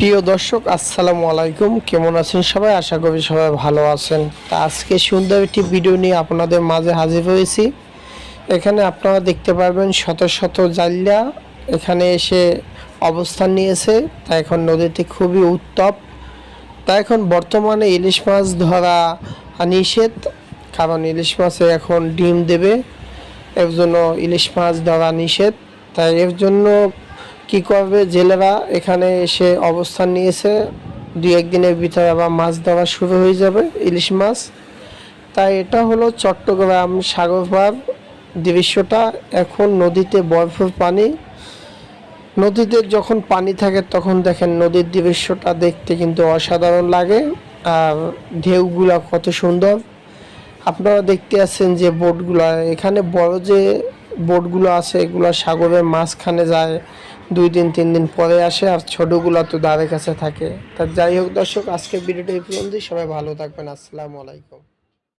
প্রিয় দর্শক, আসসালামু আলাইকুম। কেমন আছেন সবাই? আশা করি সবাই ভালো আছেন। তা আজকে সুন্দর একটি ভিডিও নিয়ে আপনাদের মাঝে হাজির হয়েছি। এখানে আপনারা দেখতে পারবেন শত শত জাল্লা এখানে এসে অবস্থান নিয়েছে। তা এখন নদীতে খুবই উত্তপ। তা এখন বর্তমানে ইলিশ মাছ ধরা নিষেধ, কারণ ইলিশ মাছে এখন ডিম দেবে। এর জন্য ইলিশ মাছ ধরা নিষেধ। তাই এর জন্য কি করবে জেলেরা? এখানে এসে অবস্থান নিয়েছে। দুই একদিনের ভিতরে আবার মাছ ধরা শুরু হয়ে যাবে, ইলিশ মাছ। তাই এটা হলো চট্টগ্রাম সাগরপাড় দৃশ্যটা। এখন নদীতে বরফের পানি। নদীতে যখন পানি থাকে তখন দেখেন নদীর দৃশ্যটা দেখতে কিন্তু অসাধারণ লাগে। আর ঢেউগুলা কত সুন্দর। আপনারা দেখতে আছেন যে বোটগুলো। এখানে বড় যে বোটগুলো আছে, এগুলো সাগরের মাঝখানে যায়। দুই দিন, তিন দিন পরে আসে আর ছোটগুলো তো দাঁড়ের কাছে থাকে। তা যাই হোক দর্শক আজকে ভিডিওটা এই পর্যন্তই। সবাই ভালো থাকবেন। আসসালামু আলাইকুম।